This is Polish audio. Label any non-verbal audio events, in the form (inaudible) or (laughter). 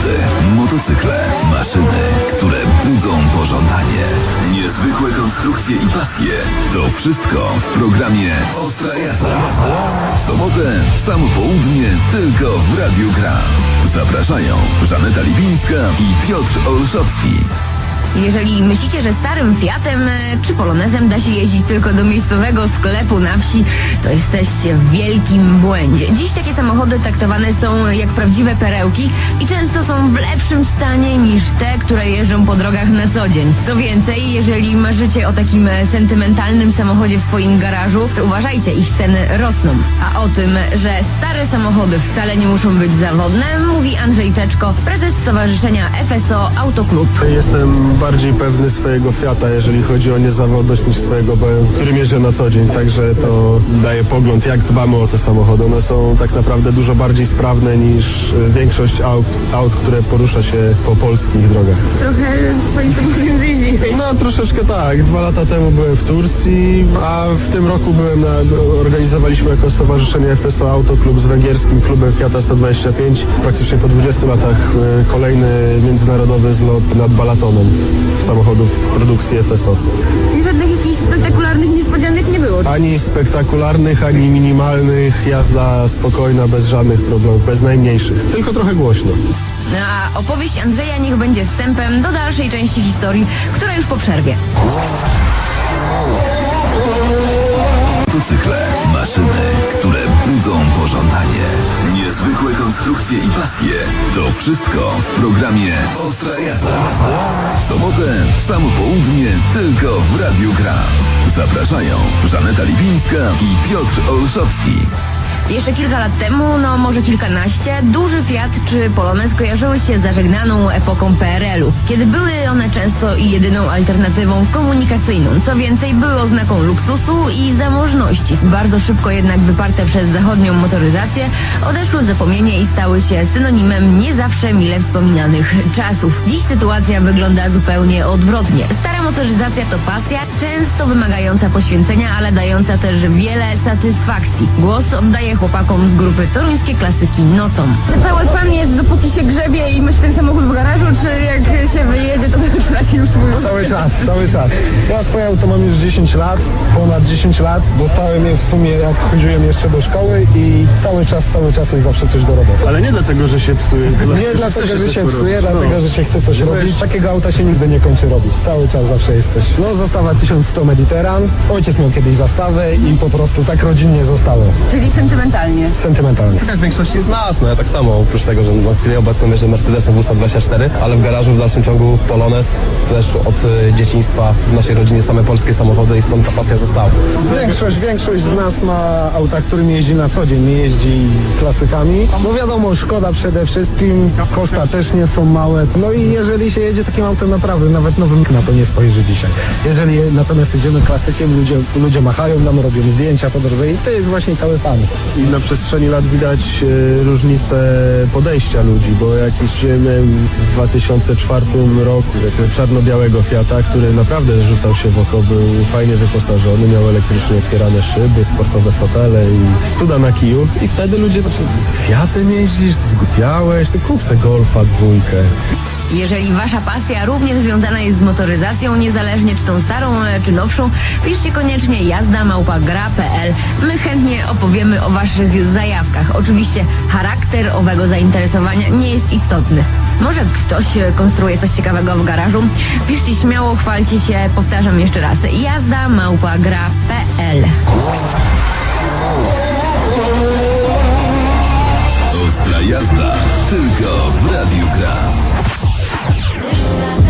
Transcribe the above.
samochody, motocykle, maszyny, które budzą pożądanie. Niezwykłe konstrukcje i pasje. To wszystko w programie Ostra jazda. W sobotę, w samo południe, tylko w Radiu Gra. Zapraszają Żaneta Lipińska i Piotr Olszowski. Jeżeli myślicie, że starym Fiatem e, czy Polonezem da się jeździć tylko do miejscowego sklepu na wsi, to jesteście w wielkim błędzie. Dziś takie samochody traktowane są jak prawdziwe perełki i często są w lepszym stanie niż te, które jeżdżą po drogach na co dzień. Co więcej, jeżeli marzycie o takim e, sentymentalnym samochodzie w swoim garażu, to uważajcie, ich ceny rosną. A o tym, że stare samochody wcale nie muszą być zawodne, mówi Andrzej Czeczko, prezes Stowarzyszenia FSO Autoklub. Jestem bardziej pewny swojego Fiata, jeżeli chodzi o niezawodność niż swojego BMW, którym jeżdżę na co dzień, także to daje pogląd, jak dbamy o te samochody. One są tak naprawdę dużo bardziej sprawne niż e, większość aut, aut które porusza się po polskich drogach. Trochę swoim samochodem (laughs) zjeździłeś. (laughs) No troszeczkę tak. Dwa lata temu byłem w Turcji, a w tym roku byłem na, organizowaliśmy jako Stowarzyszenie FSO Autoklub z węgierskim klubem Fiata 125. Praktycznie po 20 latach e, kolejny międzynarodowy zlot nad Balatonem samochodów produkcji FSO. I żadnych jakichś spektakularnych niespodzianek nie było. Ani spektakularnych, ani minimalnych, jazda spokojna, bez żadnych problemów, bez najmniejszych. Tylko trochę głośno. A opowieść Andrzeja niech będzie wstępem do dalszej części historii, która już po przerwie. Motocykle, maszyny, które budzą pożądanie. Niezwykłe konstrukcje i pasje. To wszystko w programie Ostra jazda. W sobotę, w samo południe, tylko w Radiu Gra. Zapraszają Żaneta Lipińska i Piotr Olszowski. Jeszcze kilka lat temu, no może kilkanaście, duży Fiat czy Polonez kojarzyły się z zażegnaną epoką PRL-u, kiedy były one często i jedyną alternatywą komunikacyjną. Co więcej, były oznaką luksusu i zamożności. Bardzo szybko jednak wyparte przez zachodnią motoryzację, odeszły w zapomnienie i stały się synonimem nie zawsze mile wspominanych czasów. Dziś sytuacja wygląda zupełnie odwrotnie. Stara motoryzacja to pasja, często wymagająca poświęcenia, ale dająca też wiele satysfakcji. Głos oddaję chłopakom z grupy Toruńskie Klasyki Nocą. Czy cały fan jest dopóki się grzebie i myśli ten samochód w garażu, czy jak się wyjedzie, to (laughs) traci już swój Cały czas, cały czas. Ja swoje auto mam już 10 lat, ponad 10 lat. Dostałem je w sumie jak chodziłem jeszcze do szkoły i cały czas, cały czas jest zawsze coś do roboty. Ale nie dlatego, że się psuje. Nie dlatego, że się psuje, dlatego, że się chce coś robić. Takiego auta się nigdy nie kończy robić. Cały czas zawsze jest coś. No zostawa 1100 Mediterran. Ojciec miał kiedyś zastawę i po prostu tak rodzinnie zostało. Czyli sentymentalnie. Sentymentalnie. Tak jak większości z nas, no ja tak samo, oprócz tego, że na chwilę obecną jeżdżę Mercedesem WSA24, ale w garażu w dalszym ciągu Polones, też od y, dzieciństwa w naszej rodzinie same polskie samochody i stąd ta pasja została. Większość, większość z nas ma auta, którym jeździ na co dzień, nie jeździ klasykami. No wiadomo, szkoda przede wszystkim, koszta też nie są małe. No i jeżeli się jedzie takim autem naprawdę, nawet nowym na to nie spojrzy dzisiaj. Jeżeli natomiast jedziemy klasykiem, ludzie, ludzie machają nam, robią zdjęcia po drodze i to jest właśnie cały fan. I na przestrzeni lat widać e, różnicę podejścia ludzi, bo jakiś miałem w 2004 roku takiego czarno-białego Fiata, który naprawdę rzucał się w oko, był fajnie wyposażony, miał elektrycznie otwierane szyby, sportowe fotele i cuda na kiju. I wtedy ludzie, znaczy, Fiatem jeździsz, ty zgubiałeś, ty kup Golfa dwójkę. Jeżeli Wasza pasja również związana jest z motoryzacją, niezależnie czy tą starą, e, czy nowszą, piszcie koniecznie jazda małpagra.pl. My chętnie opowiemy o Waszych zajawkach. Oczywiście charakter owego zainteresowania nie jest istotny. Może ktoś e, konstruuje coś ciekawego w garażu? Piszcie śmiało, chwalcie się, powtarzam jeszcze raz. Jazda małpagra.pl Ostra jazda tylko w Radiu Gra. la, la.